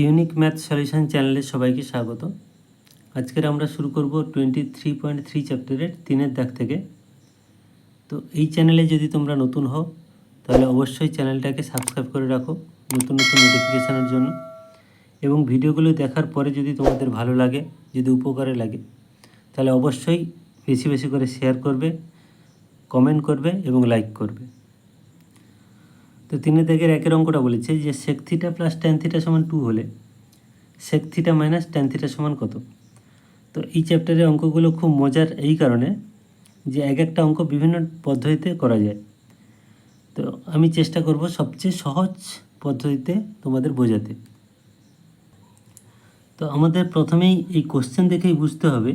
Unique math solution চ্যানেলে সবাইকে স্বাগত। আজকের আমরা শুরু করব টোয়েন্টি থ্রি পয়েন্ট থ্রি চ্যাপ্টারের তিনের দাগ থেকে। তো এই চ্যানেলে যদি তোমরা নতুন হও, তাহলে অবশ্যই চ্যানেলটাকে সাবস্ক্রাইব করে রাখো নতুন নতুন নোটিফিকেশানের জন্য। এবং ভিডিওগুলো দেখার পরে যদি তোমাদের ভালো লাগে, যদি উপকারে লাগে, তাহলে অবশ্যই বেশি বেশি করে শেয়ার করবে কমেন্ট করবে এবং লাইক করবে। তো তিনে দাগের একের অঙ্কটা বলেছে যে sec theta plus tan theta সমান টু হলে sec theta minus tan theta সমান কত? তো এই চ্যাপ্টারের অঙ্কগুলো খুব মজার এই কারণে যে এক একটা অঙ্ক বিভিন্ন পদ্ধতিতে করা যায়। তো আমি চেষ্টা করব সবচেয়ে সহজ পদ্ধতিতে তোমাদের বোঝাতে। তো আমাদের প্রথমেই এই কোশ্চেন দেখেই বুঝতে হবে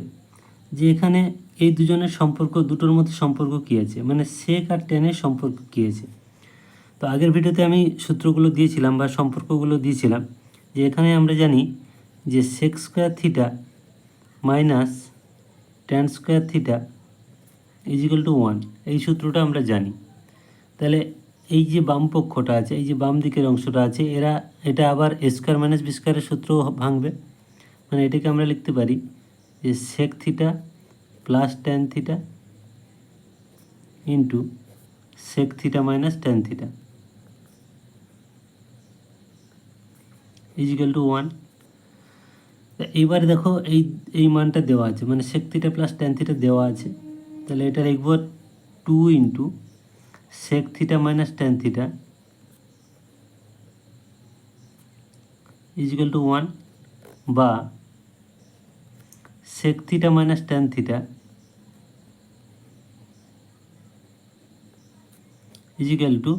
যে এখানে এই দুজনের সম্পর্ক, দুটোর মধ্যে সম্পর্ক কী আছে? মানে সেক আর টেনের সম্পর্ক কী আছে? তো আগের ভিডিওতে আমি সূত্রগুলো দিয়েছিলাম বা সম্পর্কগুলো দিয়েছিলাম যে এখানে আমরা জানি যে sec square theta minus tan square theta equal to one এই সূত্রটা আমরা জানি। তাহলে এই যে বাম পক্ষটা আছে, এই যে বাম দিকের অংশটা আছে, এরা, এটা আবার স্কোয়ার মাইনাস বি স্কোয়ারের সূত্র ভাঙবে। মানে এটাকে আমরা লিখতে পারি যে sec theta plus tan theta into sec theta minus tan theta equal to one এইবার দেখো এই এই মানটা দেওয়া আছে মানে sec theta plus tan theta দেওয়া আছে। তাহলে এটা লিখব two into sec theta minus tan theta equal to one বা sec theta minus tan theta equal to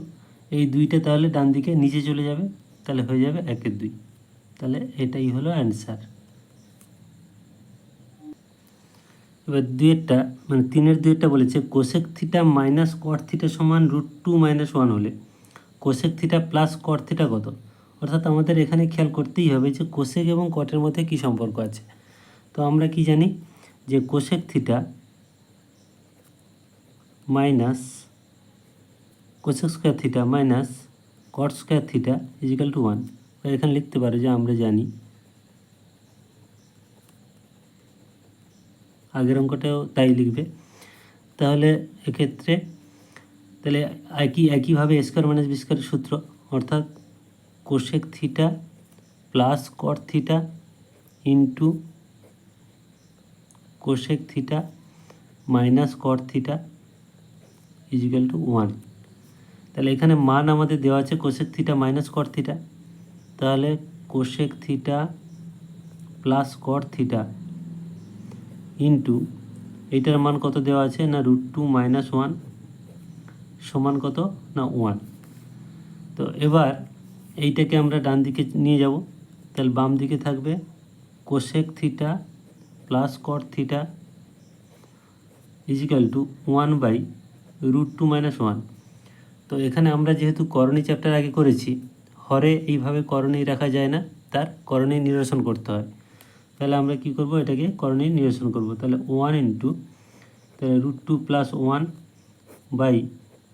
এই দুইটা তাহলে ডান দিকে, নিচে চলে যাবে, তাহলে হয়ে যাবে একের দুই। তাহলে এটাই হলো অ্যান্সার এবার দুয়েরটা মানে তিনের দুয়েরটা বলেছে cosec theta minus cot theta সমান রুট টু মাইনাস ওয়ান হলে cosec theta plus cot theta কত? অর্থাৎ আমাদের এখানে খেয়াল করতেই হবে যে কোশেক এবং কটের মধ্যে কী সম্পর্ক আছে। তো আমরা কি জানি যে cosec theta minus cosec square theta minus cot square theta equal to one এখানে লিখতে পারো যে আমরা জানি। আগের অঙ্কটাও তাই লিখবে। তাহলে এক্ষেত্রে তাহলে একই, একইভাবে স্কোয়ার মাইনাস বি সূত্র, অর্থাৎ cosec theta plus cot theta into cosec theta minus cot theta equal to one তাহলে এখানে মান আমাদের দেওয়া আছে cosec theta minus cot theta তাহলে cosec theta plus cot theta into এইটার মান কত দেওয়া আছে? না রুট টু মাইনাস ওয়ান সমান কত? না ওয়ান তো এবার এইটাকে আমরা ডান দিকে নিয়ে যাব। তাহলে বাম দিকে থাকবে cosec theta plus cot theta equal to one by root two minus one তো এখানে আমরা যেহেতু করণী চ্যাপ্টার আগে করেছি হরে এইভাবে করণী রাখা যায় না, তার করণী নিরসন করতে হয়। তাহলে আমরা কি করব? এটাকে করণী নিরসন করব। তাহলে ওয়ান ইন্টু তাহলে root two plus one by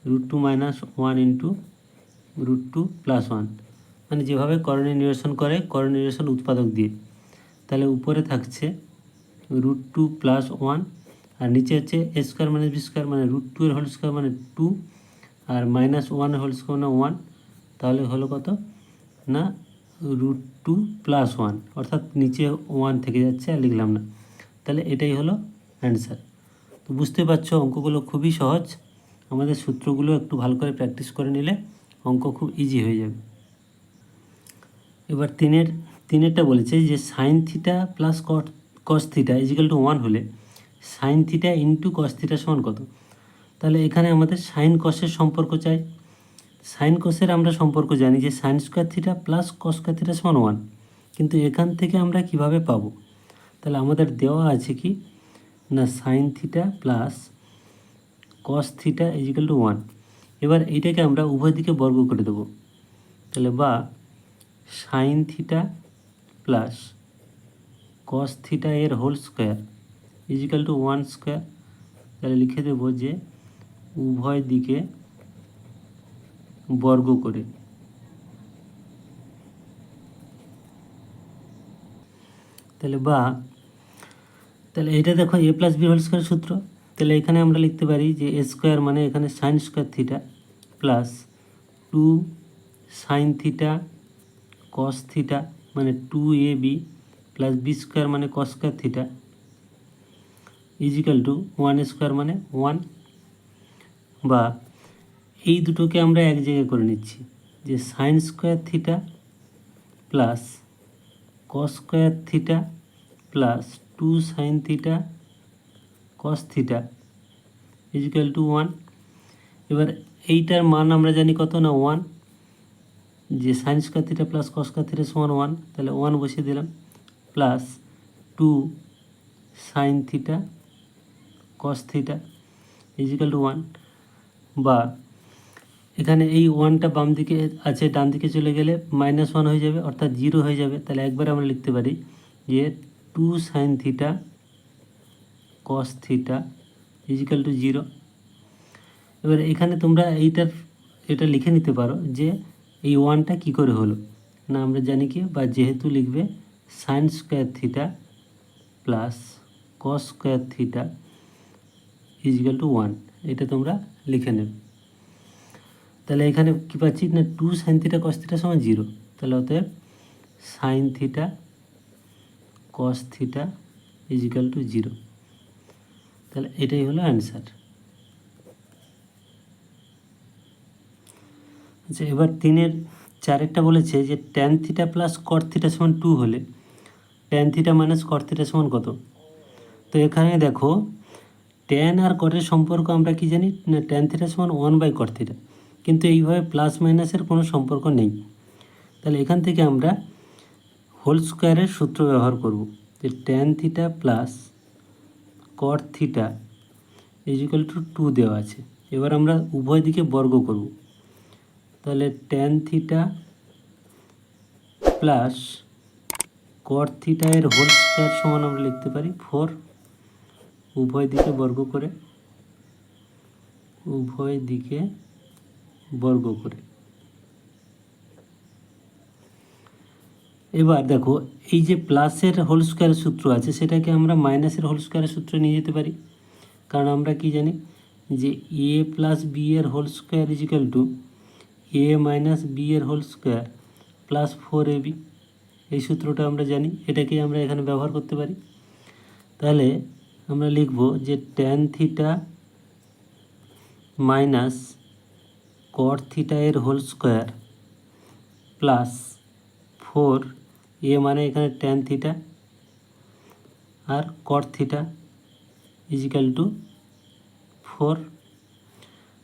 root two minus one into root two plus one মানে যেভাবে করণী নিরসন করে, করণী নিরসন উৎপাদক দিয়ে। তাহলে উপরে থাকছে রুট টু প্লাস ওয়ান আর নিচে হচ্ছে A square minus B square মানে রুট টু এর হোল স্কোয়ার মানে টু আর মাইনাস ওয়ান হোল স্কোয়ার মানে ওয়ান তাহলে হলো কত? না রুট টু প্লাস ওয়ান অর্থাৎ নিচে ওয়ান থেকে যাচ্ছে আর লিখলাম না। তাহলে এটাই হলো অ্যান্সার তো বুঝতে পারছ, অঙ্কগুলো খুবই সহজ। আমাদের সূত্রগুলো একটু ভালো করে প্র্যাকটিস করে নিলে অঙ্ক খুব ইজি হয়ে যাবে। এবার তিনের, তিনেরটা বলেছে যে sine theta plus cos theta equal to one হলে sine theta into cos theta সমান কত? তাহলে এখানে আমাদের সাইন কসের সম্পর্ক চাই। সাইন কসের আমরা সম্পর্ক জানি যে sine square theta plus cos theta সমান ওয়ান কিন্তু এখান থেকে আমরা কীভাবে পাবো? তাহলে আমাদের দেওয়া আছে কি? না, sine theta plus cos theta equal to one এবার এইটাকে আমরা উভয় দিকে বর্গ করে দেবো। তাহলে বা sine theta plus cos theta এর whole square equal to one square তাহলে লিখে দেবো যে উভয় দিকে বর্গ করে। তাহলে বা, তাহলে এটা দেখো A plus B whole square সূত্র। তাহলে এখানে আমরা লিখতে পারি যে এ স্কোয়ার মানে এখানে sine square theta plus two sine theta cos theta মানে two A B plus B square মানে cos square theta equal to one square মানে ওয়ান বা এই দুটোকে আমরা এক জায়গায় করে নিচ্ছি। যে sine square theta plus cos square theta plus two sine theta cos theta equal to one এবার এইটার মান আমরা জানি কত না ওয়ান যে sine square theta plus cos square theta সমান ওয়ান তাহলে ওয়ান বসিয়ে দিলাম। Plus two sine theta cos theta equal to one বা এখানে এই ওয়ানটা বাম দিকে আছে, ডান দিকে চলে গেলে মাইনাস ওয়ান হয়ে যাবে, অর্থাৎ জিরো হয়ে যাবে। তাহলে একবার আমরা লিখতে পারি যে two sine theta cos theta equal to zero এবার এখানে তোমরা এইটার, এটা লিখে নিতে পারো যে এই ওয়ানটা কি করে হলো? না, আমরা জানি কি, বা যেহেতু লিখবে sine square theta plus cos square theta equal to one এটা তোমরা লিখে নেবে। তাহলে এখানে কী পাচ্ছি? না two sine theta cos theta সমান জিরো তাহলে অতএব sine theta cos theta equal to zero তাহলে এটাই হলো অ্যান্সার আচ্ছা এবার তিনের, চারেরটা বলেছে যে tan theta plus cot theta সমান টু হলে tan theta minus cot theta সমান কত? তো এখানে দেখো ট্যান আর কটের সম্পর্ক আমরা কি জানি? না ট্যান থিটা সমান ওয়ান বাই কট থিটা কিন্তু এইভাবে প্লাস মাইনাসের কোনো সম্পর্ক নেই। তাহলে এখান থেকে আমরা হোল স্কোয়ারের সূত্র ব্যবহার করব। যে tan theta plus cot theta equal to two দেওয়া আছে। এবার আমরা উভয় দিকে বর্গ করব। তাহলে tan theta plus cot theta এর হোল স্কোয়ার সমান আমরা লিখতে পারি ফোর উভয় দিকে বর্গ করে, উভয় দিকে বর্গ করে। এবার দেখো, এই যে প্লাসের হোল স্কোয়ারের সূত্র আছে, সেটাকে আমরা মাইনাসের হোল স্কোয়ারের সূত্র নিয়ে যেতে পারি। কারণ আমরা কি জানি যে এ প্লাস বি এর whole square equal to A minus B এর whole square plus four A B এই সূত্রটা আমরা জানি এটাকে আমরা এখানে ব্যবহার করতে পারি। তাহলে আমরা লিখব যে tan theta minus cot theta এর whole square plus four A মানে এখানে tan theta R cot theta equal to four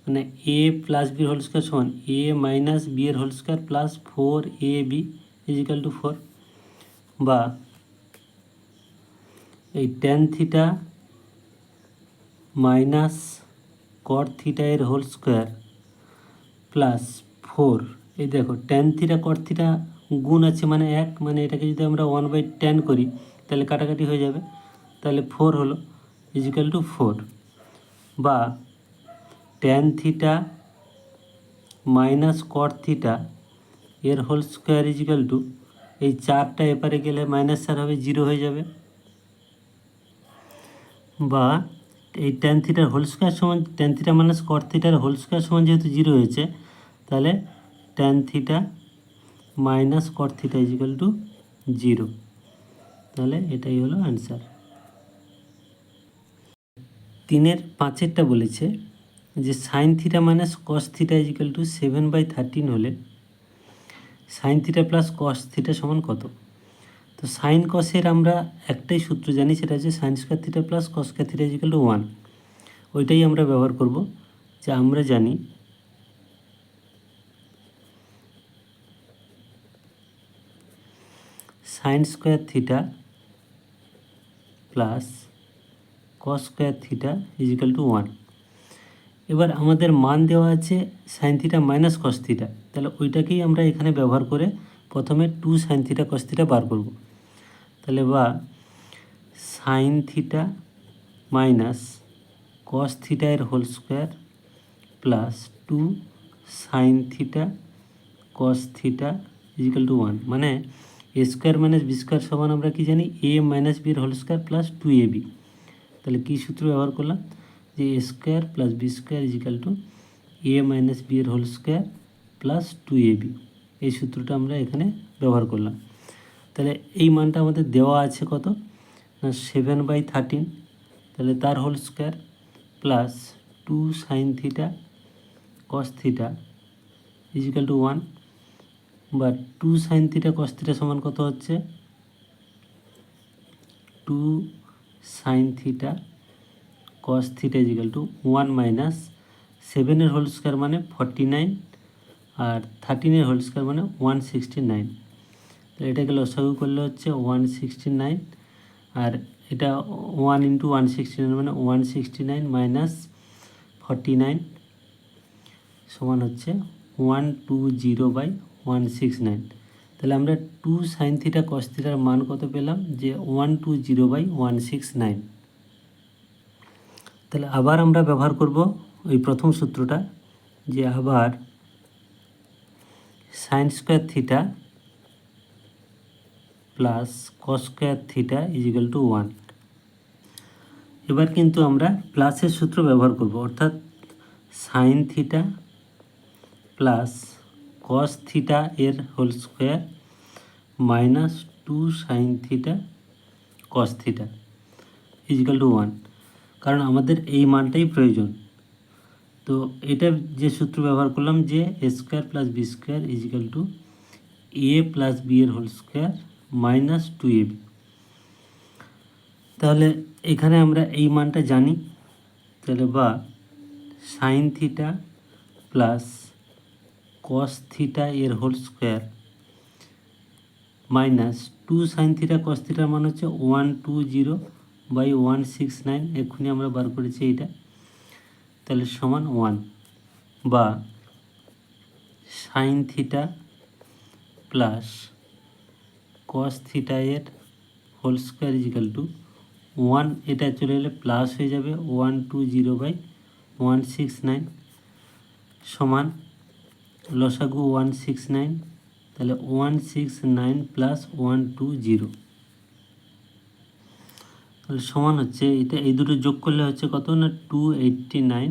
মানে A plus B whole square সমান এ মাইনাস বি এর whole square plus four A B equal to four বা এই tan theta minus cot theta এর whole square plus four এই দেখো tan theta কট theta গুণ আছে মানে এক মানে এটাকে যদি আমরা ওয়ান বাই টেন করি, তাহলে কাটাকাটি হয়ে যাবে। তাহলে ফোর হলো ইজিক্যাল টু ফোর বা tan theta minus cot theta এর হোল স্কোয়ার ইজিক্যাল টু এই চারটা এপারে গেলে মাইনাস চার হবে জিরো হয়ে যাবে। বা এই ট্যান থিটার হোল স্কোয়ার সমান ট্যান থিটা মাইনাস কট থিটার হোল স্কোয়ার সমান যেহেতু জিরো হয়েছে তাহলে tan theta minus cot theta equal to zero তাহলে এটাই হলো অ্যান্সার তিনের পাঁচেরটা বলেছে যে sine theta minus cos theta equal to seven by thirteen হলে sine theta plus cos theta সমান কত? তো সাইন কসের আমরা একটাই সূত্র জানি, সেটা হচ্ছে sine square theta plus cos square theta equal to one ওইটাই আমরা ব্যবহার করব। যে আমরা জানি sine square theta plus cos square theta equal to one এবার আমাদের মান দেওয়া আছে sine theta minus cos theta তাহলে ওইটাকেই আমরা এখানে ব্যবহার করে প্রথমে two sine theta cos theta বার করব। তাহলে বা sine theta minus cos theta এর whole square plus two sine theta cos theta equal to one মানে A square minus B square সমান আমরা কি জানি? এ মাইনাস বি এর whole square plus two A B তাহলে কী সূত্র ব্যবহার করলাম? যে A square plus B square equal to A minus B এর whole square plus two A B এই সূত্রটা আমরা এখানে ব্যবহার করলাম। তাহলে এই মানটা আমাদের দেওয়া আছে কত? না সেভেন বাই থার্টিন তাহলে তার whole square plus two sine theta cos theta equal to one বা two sine theta cos theta সমান কত হচ্ছে? Two sine theta cos theta equal to one minus সেভেনের হোল স্কোয়ার মানে ফর্টি নাইন আর থার্টিনের হোল স্কোয়ার মানে one sixty nine তো এটাকে লসাগু করলে হচ্ছে ওয়ান সিক্সটি নাইন আর এটা one into one sixty nine মানে one sixty nine minus forty nine সমান হচ্ছে one two zero by one six nine তাহলে আমরা টু সাইন থিটা কস থিটার মান কত পেলাম? যে one two zero by one six nine তাহলে আবার আমরা ব্যবহার করব ওই প্রথম সূত্রটা, যে আবার sine square theta plus cos square theta equal to one এবার কিন্তু আমরা প্লাসের সূত্র ব্যবহার করব, অর্থাৎ sine theta plus cos theta এর whole square minus two sine theta cos theta equal to one কারণ আমাদের এই মানটাই প্রয়োজন। তো এটা যে সূত্র ব্যবহার করলাম যে A square plus B square equal to A plus B এর whole square minus two A B তাহলে এখানে আমরা এই মানটা জানি। তাহলে বা sine theta plus cos theta এর whole square minus two sine theta cos থিটার মান হচ্ছে one two zero by one six nine এক্ষুনি আমরা বার করেছি এইটা। তাহলে সমান ওয়ান বা sine theta plus cos theta এর whole square equal to one এটা চলে এলে প্লাস হয়ে যাবে one two zero by one six nine সমান লসাগু ওয়ান সিক্স নাইন, তাহলে one six nine plus one two zero. তাহলে সমান হচ্ছে, এটা এই দুটো যোগ করলে হচ্ছে কত না, two eighty nine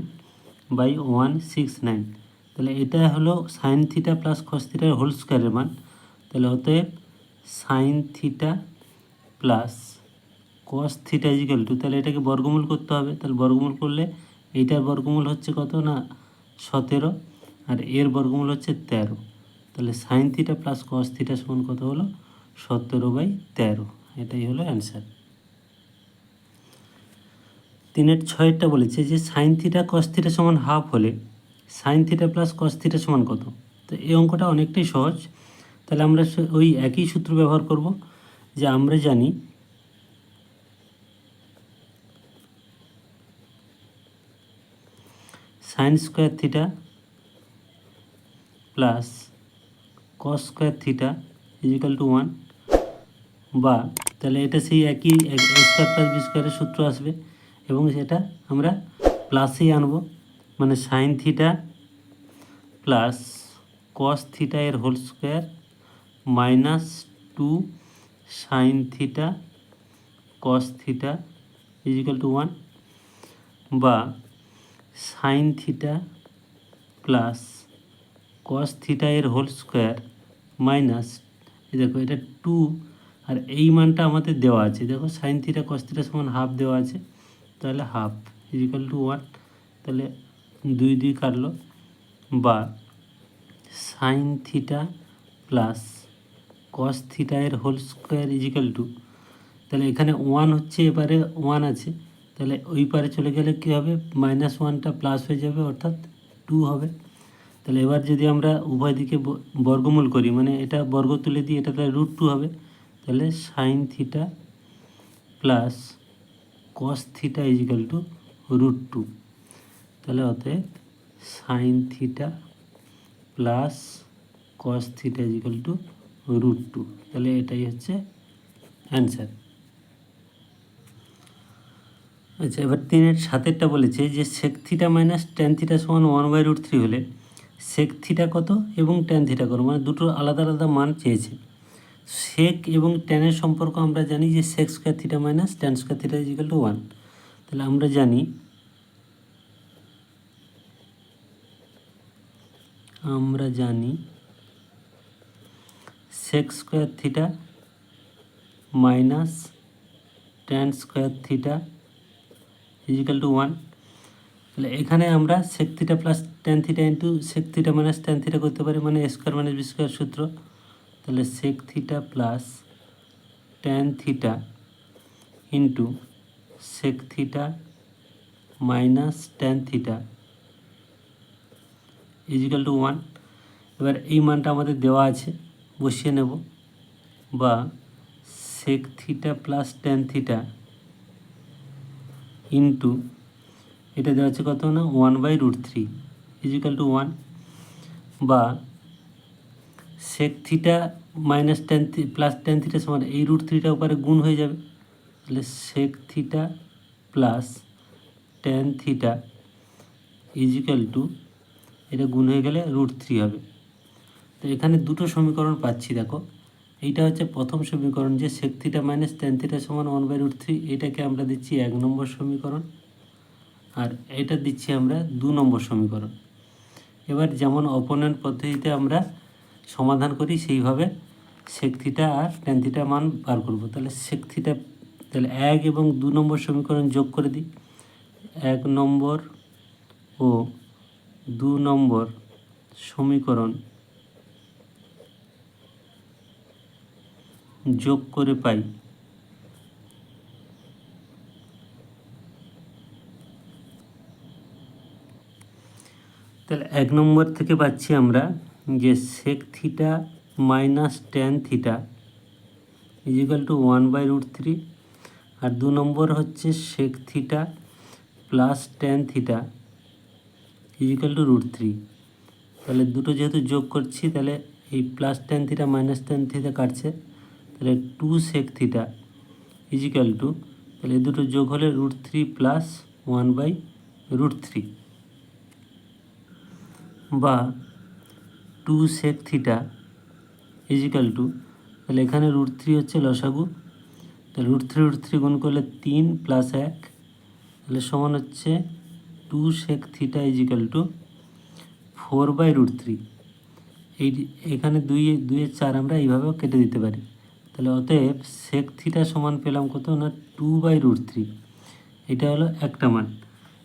by one six nine. তাহলে এটা হলো সাইন থিটা প্লাস কস থিটার হোল স্কোয়ারের মান। তাহলে অতএব sine theta plus cos theta equal to, তাহলে এটাকে বর্গমূল করতে হবে। তাহলে বর্গমূল করলে এইটার বর্গমূল হচ্ছে কত না, সতেরো। আর এর বর্গমূল হচ্ছে তেরো। তাহলে sine theta plus cos theta সমান কত হলো? সতেরো বাই তেরো। এটাই হলো অ্যান্সার তিনের ছয়েরটা বলেছে যে সাইন থিটা কস থিটা সমান হাফ হলে sine theta plus cos theta সমান কত? তো এই অঙ্কটা অনেকটাই সহজ। তাহলে আমরা ওই একই সূত্র ব্যবহার করব যে আমরা জানি sine square theta plus cos square theta equal to one বা তাহলে এটা সেই একই স্কোয়ার প্লাস বি স্কোয়ারের সূত্র আসবে এবং সেটা আমরা প্লাসেই আনব। মানে sine theta plus cos theta এর whole square minus two sine theta cos theta equal to one বা sine theta plus cos theta এর হোল স্কোয়ার মাইনাস দেখো এটা টু আর এই মানটা আমাদের দেওয়া আছে। দেখো সাইন থিটা কস থিটা সমান হাফ দেওয়া আছে। তাহলে হাফ ইজিক্যাল টু ওয়ান তাহলে দুই দুই কাটলো। বা sine theta plus cos theta এর whole square is equal to তাহলে এখানে ওয়ান হচ্ছে, এবারে ওয়ান আছে। তাহলে ওই পারে চলে গেলে কী হবে? মাইনাস ওয়ানটা প্লাস হয়ে যাবে, অর্থাৎ টু হবে। তাহলে এবার যদি আমরা উভয় দিকে বর্গমূল করি মানে এটা বর্গ তুলে দিই এটা তাহলে রুট টু হবে, তাহলে sine theta plus cos theta is equal to root two তাহলে অতএব sine theta plus cos theta is equal to root two তাহলে এটাই হচ্ছে অ্যান্সার আচ্ছা এবার তিনের সাতেরটা বলেছে যে sec theta minus tan theta সমান ওয়ান বাই রুট থ্রি হলে সেক থিটা কত এবং ট্যান থিটা কত? মানে দুটো আলাদা আলাদা মান চেয়েছে। সেক এবং ট্যানের সম্পর্ক আমরা জানি যে sec square theta minus tan square theta is equal to one তাহলে আমরা জানি আমরা জানি sec square theta minus tan square theta is equal to one তাহলে এখানে আমরা sec theta plus tan theta into sec theta minus tan theta করতে পারি মানে স্কোয়ার মাইনাস বি স্কোয়ার সূত্র। তাহলে sec theta plus tan theta into sec theta minus tan theta is equal to one এবার এই মানটা আমাদের দেওয়া আছে, বসিয়ে নেব। বা sec theta plus tan theta into এটা দেওয়া আছে কত না? One by root three is equal to one বা sec theta minus tan plus tan theta সমান এই রুট থ্রিটা উপরে গুণ হয়ে যাবে। তাহলে sec theta plus tan theta is equal to এটা গুণ হয়ে গেলে রুট থ্রি হবে। তো এখানে দুটো সমীকরণ পাচ্ছি, দেখো। এইটা হচ্ছে প্রথম সমীকরণ যে sec theta minus tan theta সমান ওয়ান বাই রুট থ্রি এটাকে আমরা দিচ্ছি এক নম্বর সমীকরণ। আর এটা দিচ্ছি আমরা দু নম্বর সমীকরণ। এবার যেমন অপোনেন্ট পদ্ধতিতে আমরা সমাধান করি, সেইভাবে সেক আর থিটা মান বার করব। তাহলে সেক তাহলে এক এবং দু নম্বর সমীকরণ যোগ করে দিই। এক নম্বর ও দু নম্বর সমীকরণ যোগ করে পাই। তাহলে এক নম্বর থেকে পাচ্ছি আমরা যে sec theta minus tan theta is equal to one by root three আর দু নম্বর হচ্ছে sec theta plus tan theta is equal to root three তাহলে দুটো যেহেতু যোগ করছি তাহলে এই plus tan theta minus tan theta কাটছে তাহলে two sec theta is equal to তাহলে দুটো যোগ হলে root three plus one by root three বা two sec theta is equal to তাহলে এখানে রুট থ্রি হচ্ছে লসাগু। তাহলে রুট থ্রি রুট থ্রি গুণ করলে তিন প্লাস এক, তাহলে সমান হচ্ছে two sec theta is equal to four by root three এই এখানে দুই, দুইয়ের চার আমরা এইভাবেও কেটে দিতে পারি। তাহলে অতএব সেক থিটা সমান পেলাম কত না টু বাই রুট থ্রি এটা হলো একটা মান।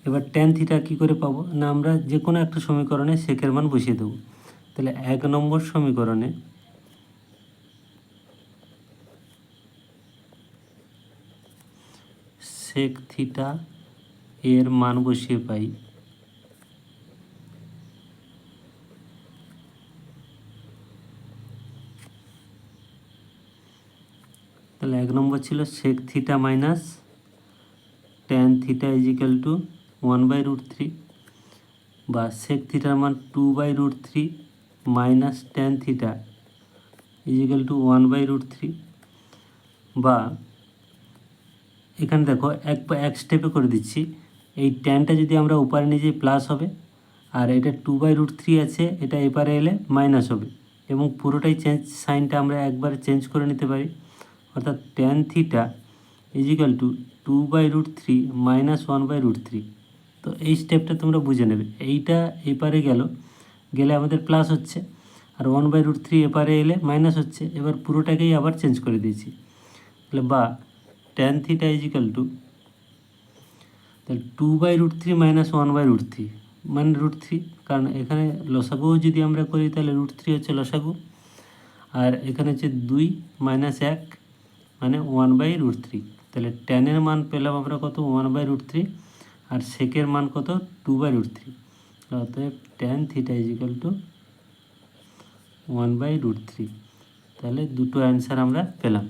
এবার টেন থিটা কী করে পাবো? না, আমরা যে কোনো একটা সমীকরণে সেকের মান বসিয়ে দেবো। তাহলে এক নম্বর সমীকরণে সেক থিটা এর মান বসিয়ে পাই তাহলে এক নম্বর ছিল sec theta minus tan theta is equal to one by root three বা সেক থিটার মান two by root three minus tan theta is equal to one by root three বা এখানে দেখো এক এক স্টেপে করে দিচ্ছি। এই ট্যানটা যদি আমরা ওপারে নিয়ে যাই প্লাস হবে আর এটা টু বাই রুট থ্রি আছে, এটা এপারে এলে মাইনাস হবে এবং পুরোটাই চেঞ্জ সাইনটা আমরা একবার চেঞ্জ করে নিতে পারি। অর্থাৎ tan theta is equal to two by root three minus one by root three তো এই স্টেপটা তোমরা বুঝে নেবে। এইটা এপারে গেল, গেলে আমাদের প্লাস হচ্ছে, আর ওয়ান বাই রুট থ্রি এপারে এলে মাইনাস হচ্ছে। এবার পুরোটাকেই আবার চেঞ্জ করে দিয়েছি। তাহলে বা tan theta is equal to তাহলে two by root three minus one by root three মানে রুট থ্রি কারণ এখানে লসাগু যদি আমরা করি, তাহলে রুট থ্রি হচ্ছে লসাগু। আর এখানে হচ্ছে দুই মাইনাস এক মানে ওয়ান বাই রুট থ্রি তাহলে টেনের মান পেলাম আমরা কত? ওয়ান বাই রুট থ্রি আর সেকের মান কত? টু বাই রুট থ্রি অতএব tan theta is equal to one by root three তাহলে দুটো অ্যান্সার আমরা পেলাম।